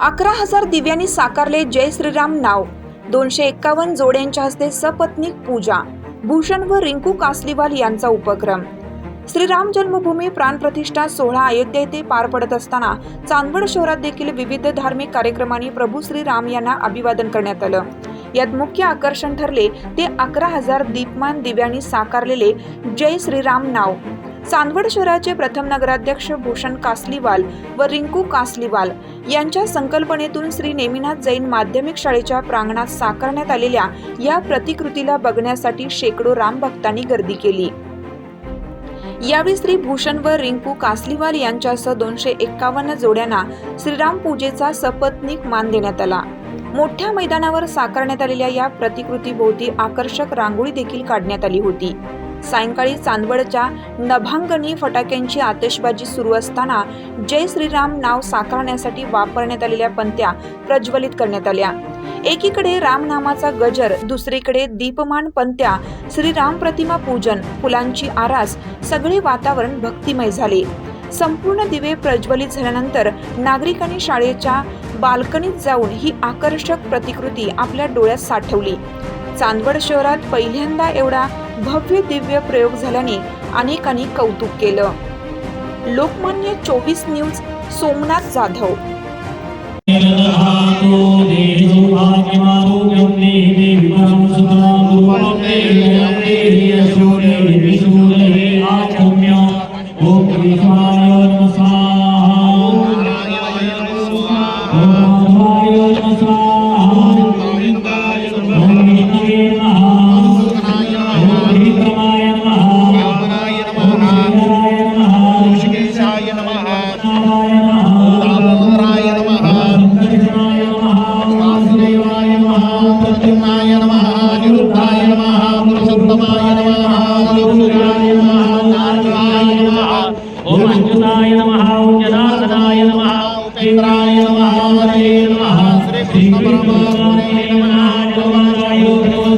अकरा हजार दिव्यांनी साकारले जय श्रीराम नाव. दोनशे एक्कावन्न जोड्यांच्या हस्ते सपत्नीक पूजा. भूषण व रिंकू कासलीवाल यांचा उपक्रम. श्रीराम जन्मभूमी प्राणप्रतिष्ठा सोहळा अयोध्या येथे पार पडत असताना चांदवड शहरात देखील विविध धार्मिक कार्यक्रमांनी प्रभू श्रीराम यांना अभिवादन करण्यात आलं. यात मुख्य आकर्षण ठरले ते अकरा हजार दीपमान दिव्यांनी साकारलेले जय श्रीराम नाव. चांदवड शहराचे प्रथम नगराध्यक्ष भूषण कासलीवाल व रिंकू कासलीवाल यांच्या संकल्पनेतून श्री नेमिनाथ जैन माध्यमिक शाळेच्या प्रांगणात साकारण्यात आलेल्या या प्रतिकृतीला बघण्यासाठी शेकडो रामभक्तांनी गर्दी केली. यावेळी श्री भूषण व रिंकू कासलीवाल यांच्यासह दोनशे एक्कावन्न जोड्यांना श्रीराम पूजेचा सपत्नीक मान देण्यात आला. मोठ्या मैदानावर साकारण्यात आलेल्या या प्रतिकृतीभोवती आकर्षक रांगोळी देखील काढण्यात आली होती. सायंकाळी चांदवडच्या नभांगणी फटाक्यांची आतिषबाजी सुरू असताना जय श्रीराम नाव साकारण्यासाठी वापरण्यात आलेल्या पंत्या प्रज्वलित करण्यात आल्या. एकीकडे रामनामाचा गजर दुसरीकडे दीपमान पंत्या श्रीराम प्रतिमा पूजन फुलांची आरास सगळे वातावरण भक्तिमय झाले. संपूर्ण दिवे प्रज्वलित झाल्यानंतर नागरिकांनी शाळेच्या बाल्कनीत जाऊन ही आकर्षक प्रतिकृती आपल्या डोळ्यात साठवली. चांदवड शहरात पहिल्यांदा एवढा भव्य दिव्य प्रयोग झाल्याने अनेकांनी कौतुक केलं. लोकमान्य चोवीस न्यूज सोमनाथ जाधव.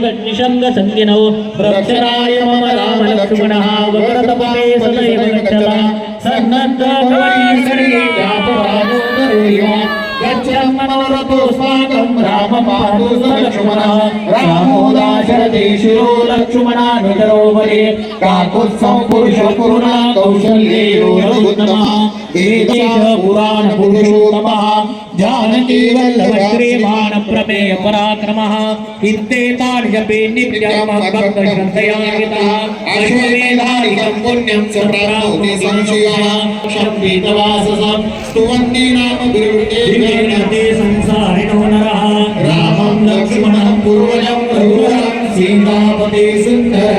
वंशयाय निषङ्गसङ्गिनौ प्रक्षराय मम राम लक्ष्मणः वक्रतपते सदैव गच्छता सन्नद्धभवति सर्वे व्यापराजोदरेय गच्छं मनोरथोऽस्माकं राम पातु स लक्ष्मणः रामो दाशरथे शिरो लक्ष्मणानुचरो वरे काकुत्सं पुरुष पुरुणा कौशल्येयो रघुत्तमः एतेष पुराण पुरुषोत्तमः जानकी वल्लभ श्रीमान प्रमेय पराक्रमः इत्येतान् जपे नित्यं भक्त श्रद्धयान्वितः अश्वमेधादिकं पुण्यं सुप्राप्नोति संशयः शम्भितवाससं स्तुवन्ति नाम गुरुते संसारिणो नरः रामं लक्ष्मणं पूर्वजं Vrindavan is in heaven. Eh,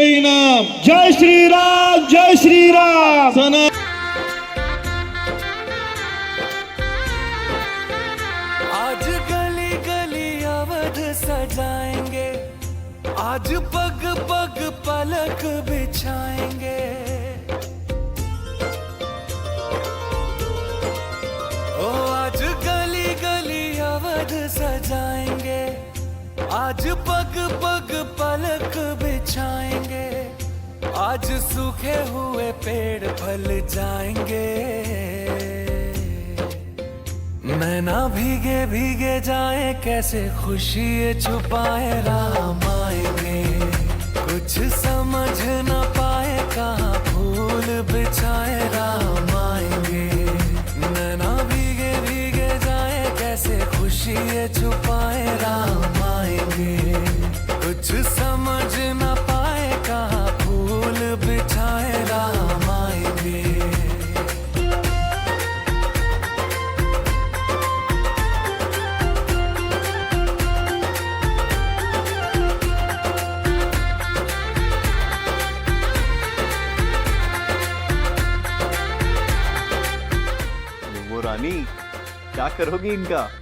नाम जय श्रीराम जय श्रीराम. सना आज गली गली अवध सजाएंगे। आज पग पग पलक बिछाएंगे। आज पग पग पलक बिछाएँगे। आज सूखे हुए पेड़ फल जाएँगे। नैना भीगे भीगे जाए, कैसे खुशी छुपाए राम आएँगे। कुछ समझ न पाए, कहाँ फूल बिछाए राम आएँगे। नैना भीगे भीगे जाए, कैसे खुशी छुपाए राम कुछ समझ न पाए कहाँ फूल बिछाए वो रानी क्या करोगी इनका?